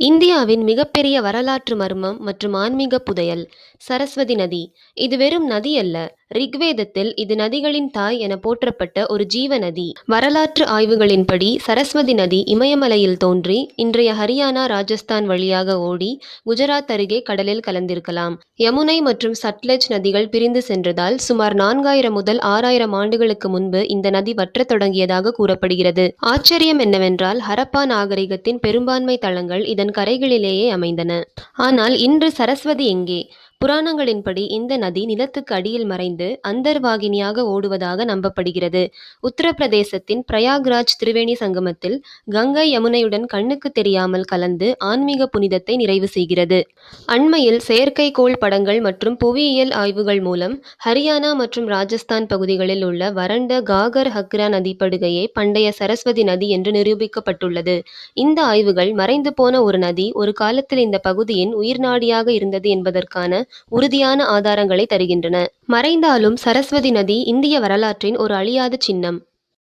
இந்தியாவின் மிகப்பெரிய வரலாற்று மர்மம் மற்றும் ஆன்மீக புதையல் சரஸ்வதி நதி. இது வெறும் நதி அல்ல. ரிக்வேதத்தில் இது நதிகளின் தாய் என போற்றப்பட்ட ஒரு ஜீவ நதி. வரலாற்று ஆய்வுகளின்படி சரஸ்வதி நதி இமயமலையில் தோன்றி இன்றைய ஹரியானா ராஜஸ்தான் வழியாக ஓடி குஜராத் அருகே கடலில் கலந்திருக்கலாம். யமுனை மற்றும் சட்லஜ் நதிகள் பிரிந்து சென்றதால் சுமார் நான்காயிரம் முதல் ஆறாயிரம் ஆண்டுகளுக்கு முன்பு இந்த நதி வற்றத் தொடங்கியதாக கூறப்படுகிறது. ஆச்சரியம் என்னவென்றால் ஹரப்பா நாகரிகத்தின் பெரும்பான்மை தளங்கள் இதன் கரைகளிலேயே அமைந்தன. ஆனால் இன்று சரஸ்வதி எங்கே? புராணங்களின்படி இந்த நதி நிலத்துக்கு அடியில் மறைந்து அந்தர்வாகினியாக ஓடுவதாக நம்பப்படுகிறது. உத்தரப்பிரதேசத்தின் பிரயாக்ராஜ் திரிவேணி சங்கமத்தில் கங்கை யமுனையுடன் கண்ணுக்கு தெரியாமல் கலந்து ஆன்மீக புனிதத்தை நிறைவு செய்கிறது. அண்மையில் செயற்கைக்கோள் படங்கள் மற்றும் புவியியல் ஆய்வுகள் மூலம் ஹரியானா மற்றும் ராஜஸ்தான் பகுதிகளில் உள்ள வறண்ட காகர் ஹக்ரா நதிப்படுகையே பண்டைய சரஸ்வதி நதி என்று நிரூபிக்கப்பட்டுள்ளது. இந்த ஆய்வுகள் மறைந்து போன ஒரு நதி ஒரு காலத்தில் இந்த பகுதியின் உயிர்நாடியாக இருந்தது என்பதற்கான உறுதியான ஆதாரங்களை தருகின்றன. மறைந்தாலும் சரஸ்வதி நதி இந்திய வரலாற்றின் ஒரு அழியாத சின்னம்.